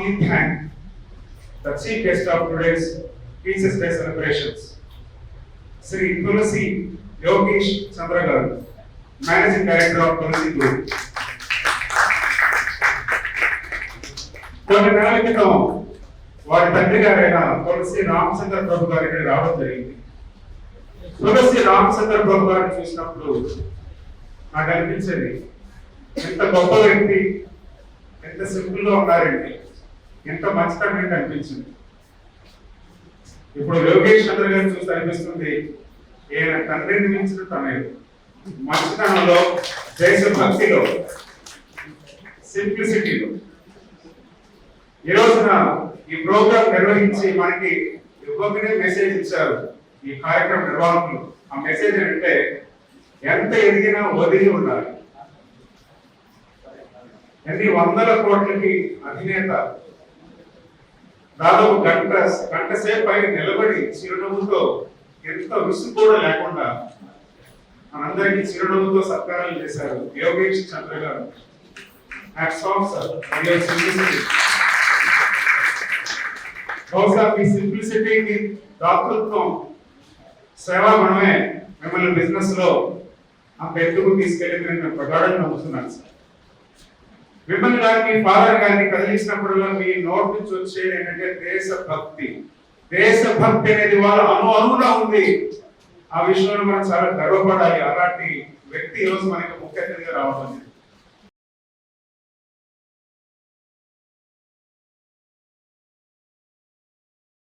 thank the chief guest of today's Teachers Day celebrations, Sri Tulasi Yogesh Chandragar, Managing Director of Tulasi Group. కొన్ని నెలల క్రితం వారి తండ్రి గారైన తులసి రామచంద్ర ప్రభు గారి ఇక్కడ రావడం జరిగింది తులసి రామచంద్ర ప్రభు గారిని చూసినప్పుడు నాకు అనిపించేది ఎంత గొప్ప వ్యక్తి ఎంత సింపుల్గా ఉన్నారండి ఎంత మంచితనం ఏంటి అనిపించింది ఇప్పుడు యోగేష్ చంద్ర గారిని చూస్తే అనిపిస్తుంది ఈయన తండ్రిని మించిన తనయుడు మంచితనంలో దేశభక్తిలో సింప్లిసిటీలో. ఈ రోజున ఈ ప్రోగ్రామ్ నిర్వహించి మనకి యువకునే మెసేజ్ ఇచ్చారు ఈ కార్యక్రమ నిర్వాహకులు. ఆ మెసేజ్ ఏంటంటే ఎంత ఎదిగినా వదిలి ఉండాలి. ఎన్ని వందల కోట్లకి అధినేత దాదాపు గంట గంట సేపు పైన నిలబడి చిరునవ్వుతో ఎంత విసుగు కూడా లేకుండా మనందరికీ చిరునవ్వుతో సత్కారాలు చేశారు యోగేష్ చంద్ర గారు. హ్యాట్స్ సార్ సింప్లిసిటీ మీ సింప్లిసిటీకి దాతృత్వం సేవా మనమే మిమ్మల్ని బిజినెస్లో అంత ఎత్తుకు తీసుకెళ్ళిందని నేను ప్రగాఢంగా నమ్ముతున్నాను సార్ మిమ్మల్ని గారిని ఫాదర్ గారిని కదిలించినప్పుడల్లా మీ నోట్ నుంచి వచ్చేది ఏంటంటే దేశభక్తి. దేశభక్తి అనేది వాళ్ళ అను అనువులా ఉంది. ఆ విషయంలో మనం చాలా గర్వపడాలి. అలాంటి వ్యక్తి ఈరోజు మనకి ముఖ్య అతిథిగా రావడం జరిగింది.